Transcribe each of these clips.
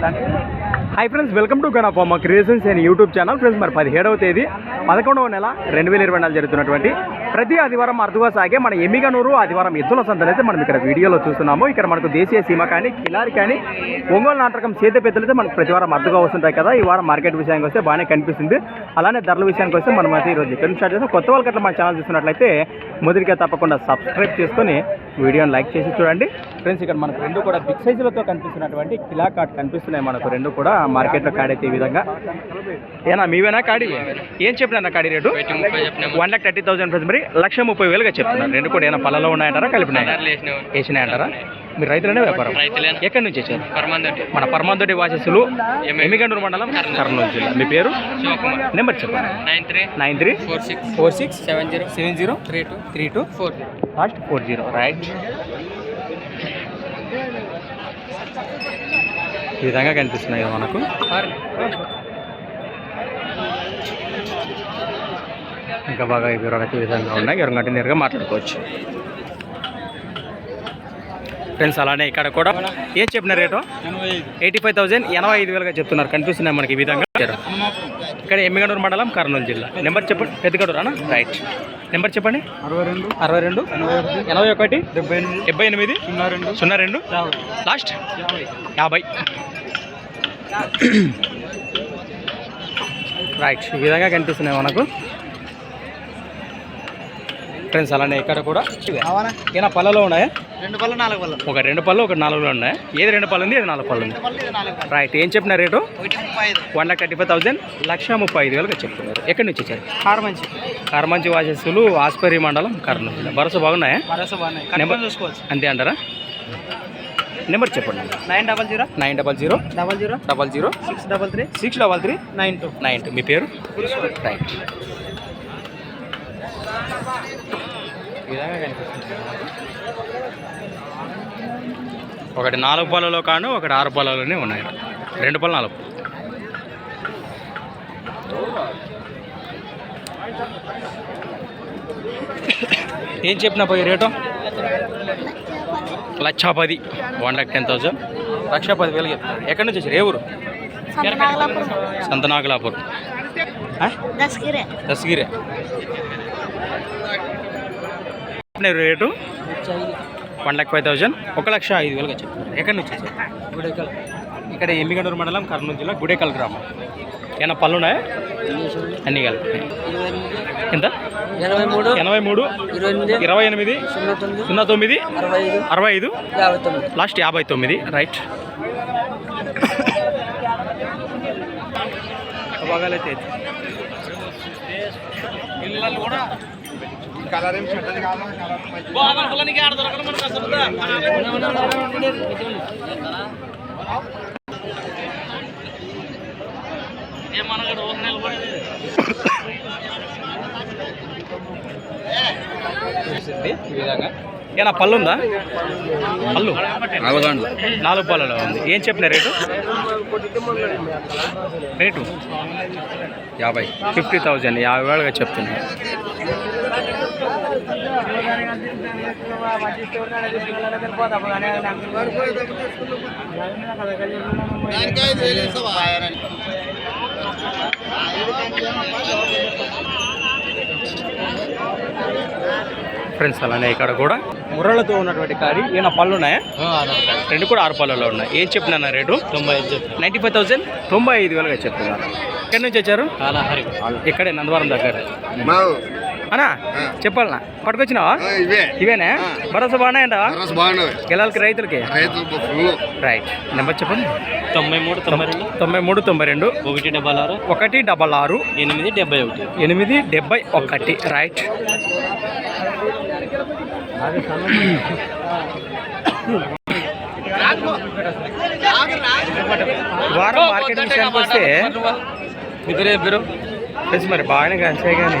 三个 hi friends welcome to Ganapamma creations and YouTube channel friends మరి పదిహేడవ తేదీ పదకొండవ నెల రెండు వేల ఇరవై నాలుగు జరుగుతున్నటువంటి ప్రతి ఆదివారం అరుదుగా సాగే మన ఎమ్మిగనూరు ఆదివారం ఎద్దుల సంతలు అయితే మనం ఇక్కడ వీడియోలో చూస్తున్నాము. ఇక్కడ మనకు దేశీయ సీమ కానీ కిలారి కానీ ఒంగోలు నాటకం చేత పెద్దలు అయితే మనకు ప్రతి వారం అరుదుగా వస్తుంటాయి కదా. ఈ వారం మార్కెట్ విషయానికి వస్తే బాగానే కనిపిస్తుంది. అలానే ధరల విషయానికి వస్తే మనం అయితే ఈరోజు ఇక్కడ స్టార్ట్ చేస్తాం కొత్త వాళ్ళకి అట్లా మన ఛానల్ చూస్తున్నట్లయితే మొదటిగా తప్పకుండా సబ్స్క్రైబ్ చేసుకొని వీడియోని లైక్ చేసి చూడండి. ఫ్రెండ్స్ ఇక్కడ మనకు రెండు కూడా బిగ్ సైజులతో కనిపిస్తున్నటువంటి కిలా కార్డ్ కనిపిస్తున్నాయి. మనకు రెండు కూడా మార్కెట్లో కాడైతే ఈ విధంగా. ఏనా మీవేనా కాడి? ఏం చెప్పినా కాడి rate? One lakh thirty thousand friends మరి లక్ష ముప్పై వేలుగా చెప్తున్నారు. రెండు కూడా ఏమైనా పళ్ళలో ఉన్నాయంటారా కలిపినాయి? వేసినాయంటారా? మీరు రైతులనే వ్యాపారం? ఎక్కడి నుంచి వచ్చారు? మన పరమాంతోటి వాసస్సులు ఎమ్మిగండూరు మండలం కర్నూలు జిల్లా. మీ పేరు? నెంబర్ చెప్పండి. Nine three nine three four six four six seven zero seven zero three two three two four. Last four zero. Right. ఈ విధంగా కనిపిస్తున్నాయి మనకు. ఇంకా బాగా ఈ ఈ విధంగా ఉన్నాయి. ఎవరంటే నేరుగా మాట్లాడుకోవచ్చు. ఫ్రెండ్స్ అలానే ఇక్కడ కూడా ఏం చెప్పిన రేటు? ఎయిటీ ఫైవ్ థౌసండ్ ఎనభై ఐదు వేలుగా చెప్తున్నారు. కనిపిస్తున్నాయి మనకి ఈ విధంగా. ఇక్కడ ఎమ్మిగనూరు మండలం కర్నూలు జిల్లా. నెంబర్ చెప్పండి. పెద్దగడూరు రైట్ నెంబర్ చెప్పండి. అరవై రెండు అరవై రెండు ఎనభై ఒకటి డెబ్బై ఎనిమిది సున్నా రెండు సున్నా రెండు. లాస్ట్ యాభై. రైట్ ఈ విధంగా కనిపిస్తున్నాయి మనకు. ఫ్రెండ్స్ అలానే ఇక్కడ కూడా ఏనా పళ్ళలో ఉన్నాయా? రెండు పళ్ళు నాలుగు పళ్ళు. ఒక రెండు పళ్ళు ఒక నాలుగులో ఉన్నాయి. ఏది రెండు పళ్ళు ఉంది ఏది నాలుగు పళ్ళు ఉంది? రైట్ ఏం చెప్పిన rate? One lakh thirty five thousand లక్ష ముప్పై ఐదు వేలుగా చెప్తున్నారు. ఎక్కడి నుంచి వచ్చారు? కారు మంచి కర్మంచి వాసస్సులు ఆస్పరి మండలం కర్నూలు. భరోసా బాగున్నాయా? భరోసా బాగున్నాయి. అంతే అంటారా? నెంబర్ చెప్పండి. Nine double zero. Nine double zero. Double zero. Double zero. Six double three. Six double three. Nine two. Nine two. మీ పేరు? రైట్ ఒకటి నాలుగు పళ్ళలో కాను ఒకటి ఆరు పళ్ళలోనే ఉన్నాయి. రెండు పళ్ళు నాలుగు. ఏం చెప్పిన పోయి రేటు? లక్ష పది. One lakh ten thousand. లక్ష పది వేలు చెప్తారు ఎక్కడి నుంచి వచ్చారు? ఏ ఊరు? Santhanagalapur దసగిరే. Rate? One lakh five thousand ఒక లక్ష ఐదు వేలుగా చెప్తారు ఎక్కడి నుంచి వచ్చారు? గుడేకల్. ఇక్కడ ఎమ్మిగనూరు మండలం కర్నూలు జిల్లా గుడేకల్ గ్రామం. ఏమైనా పళ్ళు ఉన్నాయా అన్నీ కలిపి. ఎంత? ఎనభై మూడు ఎనభై మూడు ఇరవై ఎనిమిది ఇరవై ఎనిమిది సున్నా తొమ్మిది అరవై ఐదు అరవై ఐదు యాభై తొమ్మిది. లాస్ట్ యాభై తొమ్మిది. రైట్. బాగాలైతే తెలిసింది ఈ విధంగా. ఏనా పళ్ళు ఉందా? పళ్ళు? నాలుగు పళ్ళలో ఉంది. ఏం చెప్పిన రేటు? రేటు? యాభై. Fifty thousand. యాభై వేలుగా చెప్తున్నా. ఫ్రెండ్స్ అలానే ఇక్కడ కూడా. ముర్రలతో ఉన్నటువంటి కాడి ఈయన పళ్ళు ఉన్నాయా రెండు కూడా ఆరు పళ్ళలో ఉన్నాయి. ఏం చెప్పినా రేటు? తొంభై నైంటీ ఫైవ్ థౌసండ్? తొంభై ఐదు వేలుగా చెప్తున్నారు. ఎక్కడి నుంచి వచ్చారు? ఇక్కడే నందవరం దగ్గర. అన్నా చెప్పాలనా పట్టుకొచ్చినావా? ఇవే. ఇవేనా? భరోసా బాగానే అంటావా? గెలాలకి రైతులకి? రైట్ నెంబర్ చెప్పండి. తొంభై మూడు తొంభై రెండు. తొంభై మూడు తొంభై రెండు. ఒకటి డబల్ ఆరు. ఒకటి డబల్ ఆరు. ఎనిమిది డెబ్బై ఒకటి. ఎనిమిది డెబ్బై ఒకటి. రైట్ వారం మార్కెట్ విషయానికి వస్తే ఇద్దరు ఇద్దరు మరి బాగానే కలిసాయి కానీ.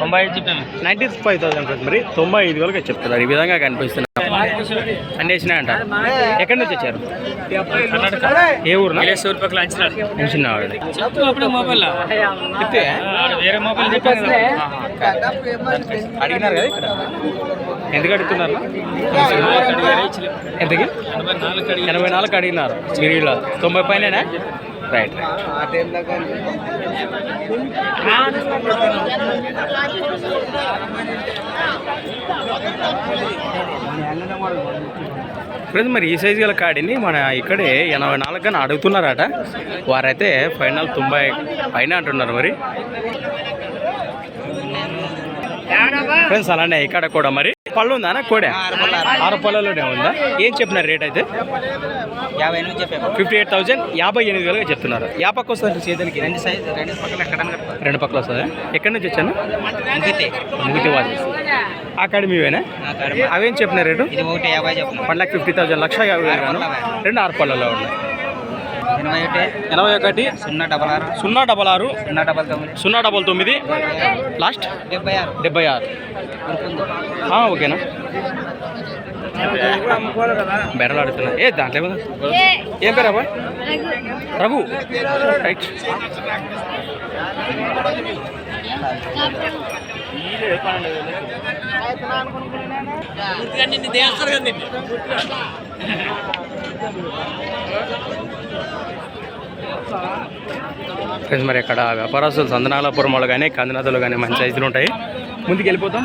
తొంభై ఐదు చెప్పాము నైంటీ ఫైవ్ థౌసండ్ ఫ్రెండ్స్ మరి. తొంభై ఐదు వేలుగా చెప్తున్నారు. ఈ విధంగా కనిపిస్తున్నారు అన్ని వేసినాయంట ఎక్కడి నుంచి వచ్చారు? ఏ ఊరు అప్పుడే మొబైల్ వేరే మొబైల్ చెప్పాను అడిగినారు కదా ఇక్కడ? ఎందుకు అడుగుతున్నారు? ఎంతకి ఎనభై నాలుగు కడిగి ఎనభై నాలుగు అడిగినారు. మీరు ఇలా తొంభై పైన రైట్ ఫ్రెండ్స్ మరి ఈ సైజు గల కాడిని మన ఇక్కడే ఎనభై నాలుగు కానీ అడుగుతున్నారట. వారైతే ఫైనల్ తొంభై పైన అంటున్నారు మరి. ఫ్రెండ్స్ అలానే ఇక్కడ కూడా మరి. పళ్ళు ఉందా కోడే? ఆరు పళ్ళలోనే ఉందా? ఏం చెప్పినారు రేట్ అయితే? యాభై ఎనిమిది ఫిఫ్టీ ఎయిట్ థౌసండ్ యాభై ఎనిమిది వేలుగా చెప్తున్నారు. యా పక్క వస్తుంది చేతులకి? రెండు సైజ్ రెండు పక్కల రెండు పక్కల వస్తుందా? ఎక్కడి నుంచి వచ్చాను? ముగితే వాసి అకాడమీవేనా అవేం చెప్పిన rate? One lakh fifty thousand లక్ష యాభై రెండు ఆరు పళ్ళలో ఉన్నాయి. ఎనభై ఒకటి ఎనభై ఒకటి సున్నా డబల్ ఆరు. సున్నా డబల్ ఆరు సున్నా డబల్ తొమ్మిది. సున్నా డబల్ తొమ్మిది. లాస్ట్ డెబ్బై ఆరు. డెబ్బై ఆరు. ఆ, ఓకేనా. బెరలు ఆడుతున్నా ఏ దాంట్లో? ఏం. పేరు అబ్బా రఘు. రైట్ ఫ్రెండ్స్ మరి ఇక్కడ వ్యాపారస్తులు సందనాలపురం వాళ్ళు కానీ కందనాథులు కానీ మంచి సైజులు ఉంటాయి. ముందుకు వెళ్ళిపోతాం.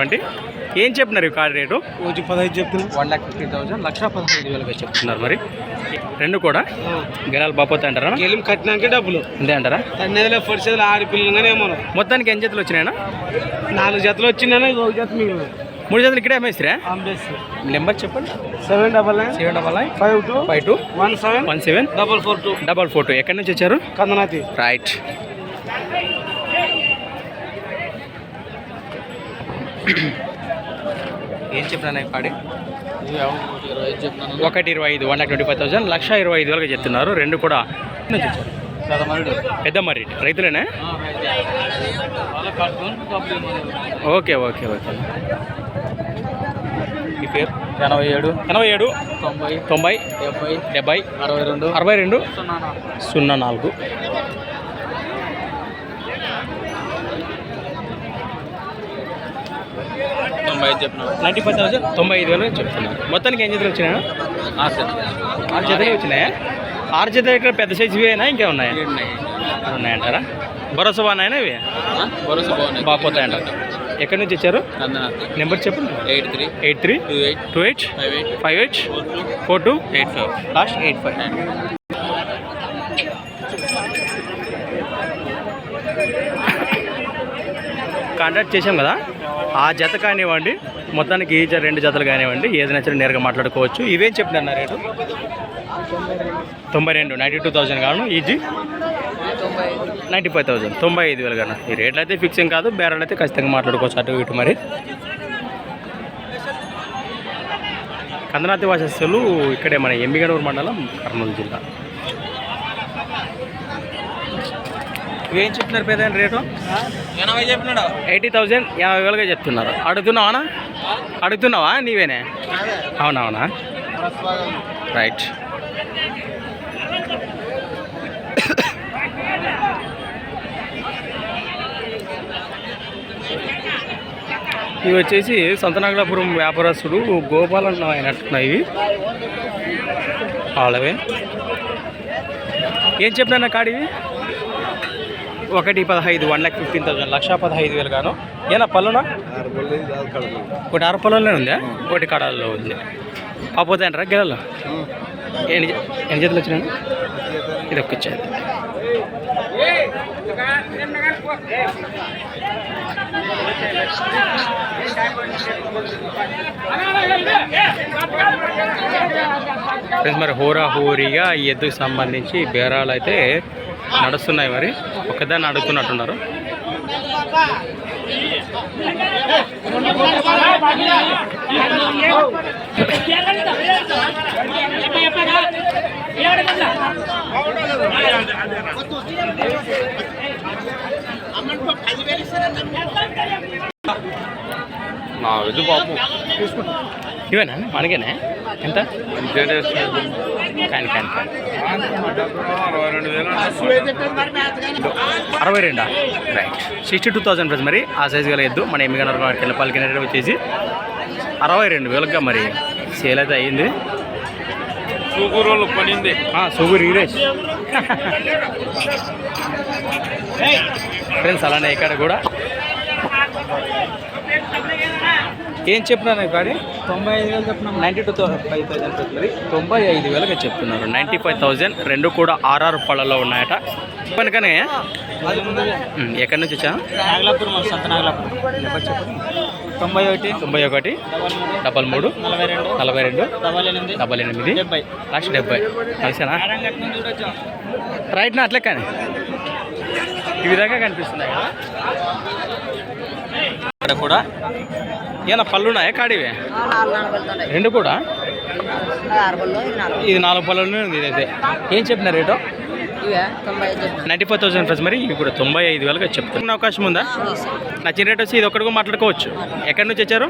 ట్వంటీ ఏం చెప్పినారు ఈ కార్డు రేటు? రోజు పదహైదు చెప్తున్నా వన్ లాక్ ఫిఫ్టీ థౌసండ్ లక్ష పదహైదు వేలుగా చెప్తున్నారు మరి. రెండు కూడా? గెలాలు బాపోతే అంటారా? గెలిం కట్టినాకే డబ్బులు. అంతే అంటారా? తన్నేదిలో ఆడి పిల్లలుగానే మనం మొత్తానికి ఎన్ని జతలు వచ్చినాయనా నాలుగు జతలు వచ్చిందనే ఇది ఒక జత మిగిలిన మూడు జతలు ఇక్కడే అమ్మేస్తారా అంబేసి నెంబర్ చెప్పండి. Seven double nine. Seven double nine. Five two. Five two. One seven. One seven. Double four two. Double four two. ఎక్కడి నుంచి వచ్చారు? కందనాతి. రైట్. ఏం చెప్పినా పాడి? ఒకటి ఇరవై ఐదు one lakh twenty five thousand లక్ష ఇరవై ఐదు వేలుగా చెప్తున్నారు. రెండు కూడా. పెద్ద మరి రైతులేనా? Okay okay okay. మీ పేరు? ఎనభై ఏడు. ఎనభై ఏడు తొంభై తొంభై డెబ్బై డెబ్బై అరవై రెండు. అరవై రెండు సున్నా నాలుగు. తొంభై ఐదు చెప్పిన నైంటీ ఫైవ్ థౌసండ్ తొంభై ఐదు వేలు చెప్తున్నారు మొత్తానికి ఎన్ని జతలు వచ్చినాయా? ఆరు జతలు వచ్చినాయా? ఆరు జతలు ఇక్కడ పెద్ద సైజు అయినా ఇంకా ఉన్నాయా? ఉన్నాయంటారా? భరోసా బాగున్నాయనా ఇవి? భరోసా బాగున్నాయి. బాగుపోతాయంటారు ఎక్కడి నుంచి వచ్చారు? నెంబర్ చెప్పండి eight three. Eight three. Two eight. Two eight. Five eight. Five eight. Four two. Four two. Eight five. Last eight five. Contact చేసాం కదా? ఆ జత కానివ్వండి మొత్తానికి ఈ రెండు జతలు కానివ్వండి ఏది నచ్చిన నేరుగా మాట్లాడుకోవచ్చు. ఇవేం చెప్పినారు రేటు? తొంభై రెండు నైంటీ టూ థౌసండ్ కాను ఈజీ నైంటీ ఫైవ్ థౌసండ్ తొంభై ఐదు వేలు కాను ఈ రేట్లు అయితే ఫిక్సింగ్ కాదు బేరాలు అయితే ఖచ్చితంగా మాట్లాడుకోవచ్చు అటు ఇటు మరి. కందనాతి వాసస్సులు ఇక్కడే మన ఎంబిగడూరు మండలం కర్నూలు జిల్లా. ఇవేం చెప్తున్నారు పేద రేటు? ఎనభై చెప్పినాడు. ఎయిటీ థౌజండ్ యాభై వేలుగా చెప్తున్నారు. అడుగుతున్నావా అడుగుతున్నావా నీవేనే? అవునవునా? రైట్. ఇవి వచ్చేసి సంతనాగలాపురం వ్యాపారస్తుడు గోపాలన్న అయినట్టున్నాయి ఇవి. వాళ్ళవే. ఏం చెప్పినా కాడివి? ఒకటి పదహైదు వన్ లాక్ ఫిఫ్టీన్ థౌసండ్ లక్ష పదహైదు వేలు గాను. ఏనా పళ్ళునా? ఒకటి ఆరు పళ్ళలోనే ఉందా? ఒకటి కడాల్లో ఉంది. కాకపోతే అంటారా గిరల్లో ఎన్ని జతలు వచ్చినాయి? ఇది ఒక్క ఇచ్చేది ఫ్రెండ్స్ మరి హోరా హోరీగా ఈ ఎద్దుకు సంబంధించి బేరాలు అయితే నడుస్తున్నాయి మరి. ఒకదాన్ని అడుగుతున్నట్టున్నారు. నా ఎద్దు బాబు. ఇవేనా? మనకేనా ఎంత? కానీ కానీ అరవై రెండా? Right sixty two thousand plus మరి. ఆ సైజ్ గల ఎద్దు. మన ఎమ్మిగనర్ వారికి పలికిన రేట్ వచ్చేసి అరవై రెండు వేలుగా మరి సేల్ అయితే అయ్యింది. సూకూరులో పడింది ఆ, ఈరేష్ ఫ్రెండ్స్ అలానే ఇక్కడ కూడా. ఏం చెప్పినారు గాడి? తొంభై ఐదు వేలు చెప్పినాం నైంటీ టూ ఫైవ్ థౌసండ్ మరి తొంభై ఐదు వేలుగా చెప్తున్నారు. నైంటీ ఫైవ్ థౌసండ్ రెండు కూడా ఆర్ఆర్ పళ్ళలో ఉన్నాయట. కనుకనే ఎక్కడి నుంచి వచ్చా నాగలాపూర్ మన సంత నాగలాపూర్. తొంభై ఒకటి. తొంభై ఒకటి. డబల్ మూడు. నలభై రెండు. నలభై రెండు. డబల్ ఎనిమిది. డబల్ ఎనిమిది. డెబ్బై. లాస్ట్ డెబ్బై. కలిసేనా? చూడొచ్చు రైట్ నా అట్లే కానీ. ఈ విధంగా కనిపిస్తున్నాయి? కదా ఇక్కడ కూడా? ఏమైనా పళ్ళు ఉన్నాయా కాడివే? రెండు కూడా? ఇది నాలుగు పళ్ళు ఇదైతే. ఏం చెప్పిన rate? Ninety five thousand plus మరి ఇవి కూడా తొంభై ఐదు వేలుగా చెప్తున్న అవకాశం ఉందా? నచ్చిన రేట్ వచ్చి ఇది ఒక్కటి కూడా మాట్లాడుకోవచ్చు. ఎక్కడి నుంచి వచ్చారు?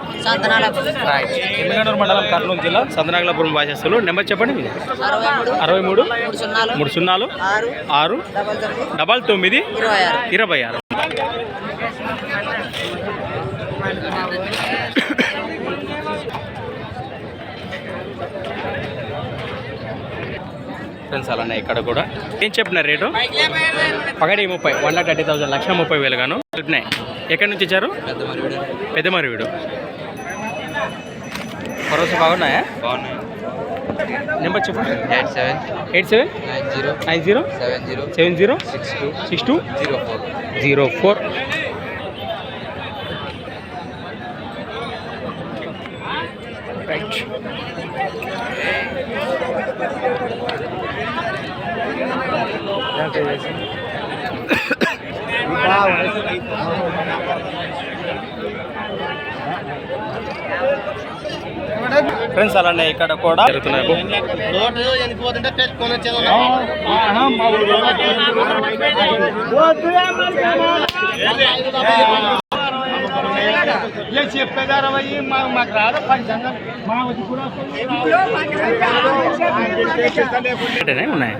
ఎమ్మిగనూరు మండలం కర్నూలు జిల్లా సంతనాగలాపురం వాసేస్తులు నెంబర్ చెప్పండి అరవై మూడు. మూడు. సున్నాలు. ఆరు. డబల్ తొమ్మిది. ఇరవై ఆరు. ఫ్రెండ్స్ అలానే ఇక్కడ కూడా. ఏం చెప్పినారు రేటు? పగడి ముప్పై వన్ లాక్ థర్టీ థౌసండ్ లక్ష ముప్పై వేలు గాను చెప్పినాయి. ఎక్కడి నుంచి ఇచ్చారు? పెద్ద మరివీడు భరోసా బాగున్నాయా? బాగున్నాయి. నెంబర్ చెప్పండి eight seven. Eight seven? Nine zero. Nine zero? Seven zero. Seven zero? Six two. Six two? Zero four. Zero four. Right. Friends అలానే ఇక్కడ కూడా జరుగుతున్నాయి రేటేనా ఉన్నాయి?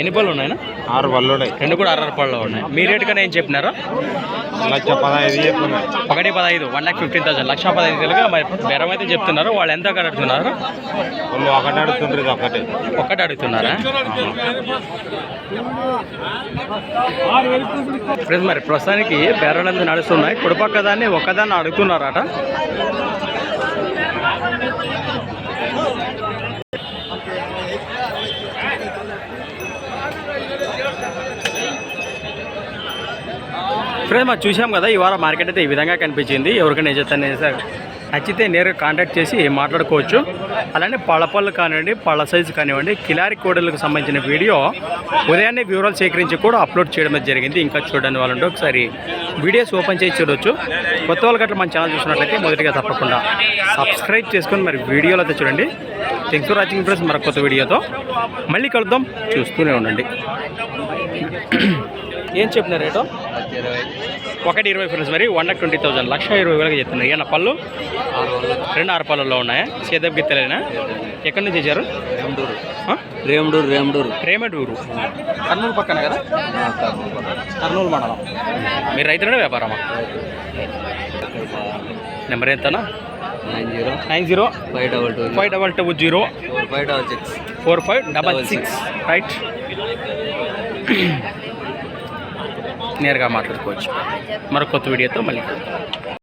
ఎన్ని పళ్ళు ఉన్నాయన్నా? ఆరు పళ్ళు ఉన్నాయి. రెండు కూడా అరవై పళ్ళు ఉన్నాయి. మీ రేట్ కన్నా ఏం చెప్పినారు? లక్ష పదహైదు ఒకటి పదహైదు వన్ లాక్ ఫిఫ్టీన్ థౌసండ్. లక్ష పదహైదు వేలుగా మరి బెరం అయితే చెప్తున్నారు. వాళ్ళు ఎంత అడుగుతున్నారు వాళ్ళు ఒకటి అడుగుతుండ్రు ఇది ఒకటి. ఒక్కటి అడుగుతున్నారా? ఫ్రెండ్స్ మరి ప్రస్తుతానికి బెర్రలంతా నడుస్తున్నాయి. కుడిపక్క దాన్ని ఒక్కదాన్ని అడుగుతున్నారట? ఫ్రెండ్స్ మనం చూసాం కదా ఈ వారం మార్కెట్ అయితే ఈ విధంగా కనిపించింది. ఎవరికైనా నిజంగా నచ్చితే నేరుగా కాంటాక్ట్ చేసి మాట్లాడుకోవచ్చు. అలానే పళ్ళపళ్ళు కానివ్వండి పళ్ళ సైజు కానివ్వండి కిలారి కోడలకు సంబంధించిన వీడియో ఉదయాన్నే వివరాలు సేకరించి కూడా అప్లోడ్ చేయడం జరిగింది. ఇంకా చూడని వాళ్ళు ఒకసారి వీడియోస్ ఓపెన్ చేసి చూడొచ్చు. కొత్త వాళ్ళు గట్రా మన ఛానల్ చూసినట్లయితే మొదటిగా తప్పకుండా సబ్స్క్రైబ్ చేసుకొని మరి వీడియోలు అయితే చూడండి. థ్యాంక్స్ ఫర్ వాచింగ్ ఫ్రెండ్స్ మరొక కొత్త వీడియోతో మళ్ళీ కలుద్దాం. చూస్తూనే ఉండండి. ఏం చెప్పిన రేటు? ఇరవై ఒకటి ఇరవై ఫ్రెండ్స్ మరి వన్ లాక్ ట్వంటీ థౌసండ్. లక్ష ఇరవై వేలకు చెప్తున్నారు. ఏమన్నా పళ్ళు? రెండు ఆరు పళ్ళల్లో ఉన్నాయా. సేదప్ గిత్తలేనా? ఎక్కడి నుంచి వచ్చారు? రేమడూరు? రేమడూరు రేమడూరు. కర్నూలు పక్కన కదా? కర్నూలు మండలం. మీరు రైతులనే వ్యాపారమా? నెంబర్ ఎంతనా? Nine zero. Nine zero. Five double two five double two zero. Four five double six. Four five double six. Right. నేరుగా మాట్లాడుకోవచ్చు. మరొక కొత్త వీడియోతో మళ్ళీ